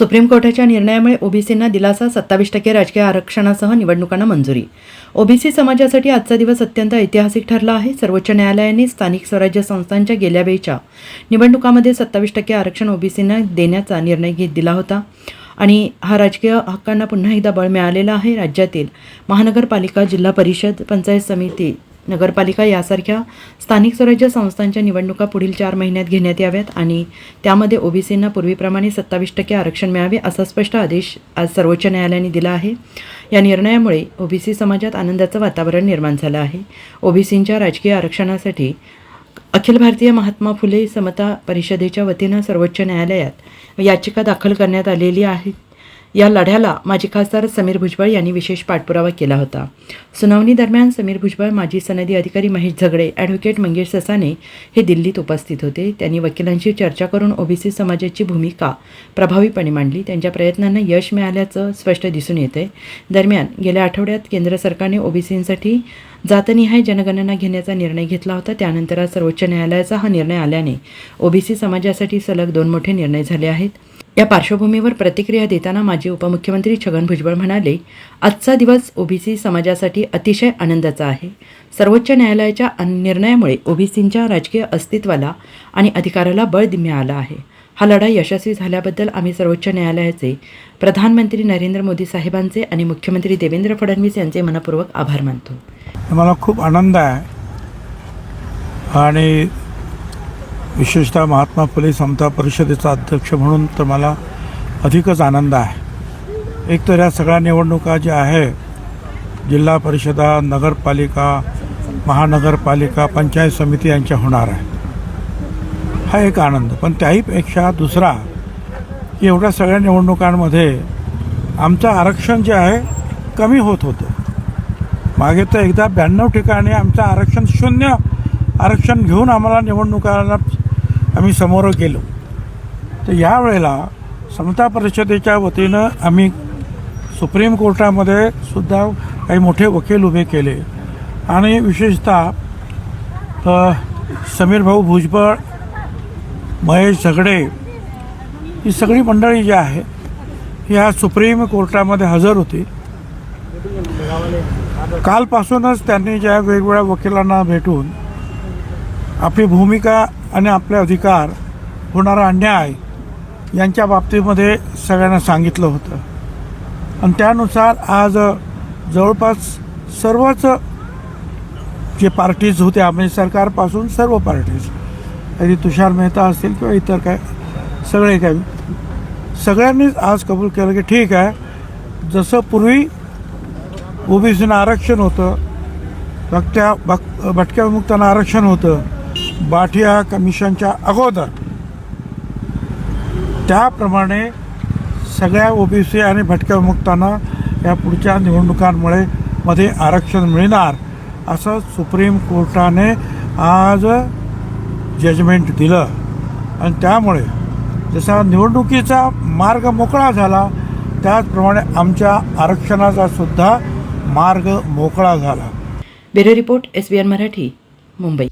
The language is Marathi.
सुप्रीम कोर्टाच्या निर्णयामुळे ओबीसींना दिलासा सत्तावीस टक्के राजकीय आरक्षणासह निवडणुकांना मंजुरी. ओबीसी समाजासाठी आजचा दिवस अत्यंत ऐतिहासिक ठरला आहे. सर्वोच्च न्यायालयाने स्थानिक स्वराज्य संस्थांच्या गेल्या वेळच्या निवडणुकामध्ये सत्तावीस टक्के आरक्षण ओबीसींना देण्याचा निर्णय घेत दिला होता आणि हा राजकीय हक्कांना पुन्हा एकदा बळ मिळालेला आहे. राज्यातील महानगरपालिका जिल्हा परिषद पंचायत समिती नगरपालिका यासारख्या स्थानिक स्वराज्य संस्थांच्या निवडणुका पुढील चार महिन्यात घेण्यात याव्यात आणि त्यामध्ये ओबीसींना पूर्वीप्रमाणे सत्तावीस टक्के आरक्षण मिळावे असा स्पष्ट आदेश आज सर्वोच्च न्यायालयाने दिला आहे. या निर्णयामुळे ओबीसी समाजात आनंदाचं वातावरण निर्माण झालं आहे. ओबीसींच्या राजकीय आरक्षणासाठी अखिल भारतीय महात्मा फुले समता परिषदेच्या वतीनं सर्वोच्च न्यायालयात याचिका दाखल करण्यात आलेली आहे. या लढ्याला माजी खासदार समीर भुजबळ यांनी विशेष पाठपुरावा केला होता. सुनावणी दरम्यान समीर भुजबळ माजी सनदी अधिकारी महेश झगडे ॲडव्होकेट मंगेश ससाने हे दिल्लीत उपस्थित होते. त्यांनी वकिलांशी चर्चा करून ओबीसी समाजाची भूमिका प्रभावीपणे मांडली. त्यांच्या प्रयत्नांना यश मिळाल्याचं स्पष्ट दिसून येते. दरम्यान गेल्या आठवड्यात केंद्र सरकारने ओबीसींसाठी जातनिहाय जनगणना घेण्याचा निर्णय घेतला होता. त्यानंतर आज सर्वोच्च न्यायालयाचा हा निर्णय आल्याने ओबीसी समाजासाठी सलग दोन मोठे निर्णय झाले आहेत. या पार्श्वभूमीवर प्रतिक्रिया देताना माजी उपमुख्यमंत्री छगन भुजबळ म्हणाले आजचा दिवस ओबीसी समाजासाठी अतिशय आनंदाचा आहे. सर्वोच्च न्यायालयाच्या निर्णयामुळे ओबीसींच्या राजकीय अस्तित्वाला आणि अधिकाराला बळ मिळालं आहे. हा लढा यशस्वी झाल्याबद्दल आम्ही सर्वोच्च न्यायालयाचे प्रधानमंत्री नरेंद्र मोदी साहेबांचे आणि मुख्यमंत्री देवेंद्र फडणवीस यांचे मनपूर्वक आभार मानतो. मला खूप आनंद आहे. आणि विशेषतः महात्मा फुले समता परिषदेचा अध्यक्ष म्हणून तर मला अधिकच आनंद आहे. एक तर या सगळ्या निवडणुका ज्या आहे जिल्हा परिषदा नगरपालिका महानगरपालिका पंचायत समिती यांच्या होणार आहे. हा एक आनंद. पण त्याहीपेक्षा दुसरा की एवढ्या सगळ्या निवडणुकांमध्ये आमचं आरक्षण जे आहे कमी होत होतं. मागे तर एकदा ब्याण्णव ठिकाणी आमचं आरक्षण शून्य आरक्षण घेऊन आम्हाला निवडणुकांना आम्ही समोर गेलो. तर यावेळेला समता परिषदेच्या वतीनं आम्ही सुप्रीम कोर्टामध्ये सुद्धा काही मोठे वकील उभे केले. आणि विशेषतः समीर भाऊ भुजबळ महेश झगडे ही सगळी मंडळी जी आहे ह्या सुप्रीम कोर्टामध्ये हजर होती. कालपासूनच त्यांनी ज्या वेगवेगळ्या वकिलांना भेटून आपली भूमिका आणि आपले अधिकार होणारा अन्याय यांच्या बाबतीमध्ये सगळ्यांना सांगितलं होतं. आणि त्यानुसार आज जवळपास सर्वच जे पार्टीज होत्या म्हणजे सरकारपासून सर्व पार्टीज अगदी तुषार मेहता असतील किंवा इतर काय सगळे काय सगळ्यांनीच आज कबूल केलं की ठीक आहे जसं पूर्वी ओबीसीनं आरक्षण होतं भक्त्या भक भटक्या विमुक्तांना आरक्षण होतं बाठिया कमिशनच्या अगोदर. त्याप्रमाणे सगळ्या ओबीसी आणि भटक्या विमुक्तांना या पुढच्या निवडणुकांमुळे मध्ये आरक्षण मिळणार असं सुप्रीम कोर्टाने आज जजमेंट दिलं. आणि त्यामुळे जसा निवडणुकीचा मार्ग मोकळा झाला त्याचप्रमाणे आमच्या आरक्षणाचा सुद्धा मार्ग मोकळा झाला. Bureau report S B N Marathi Mumbai.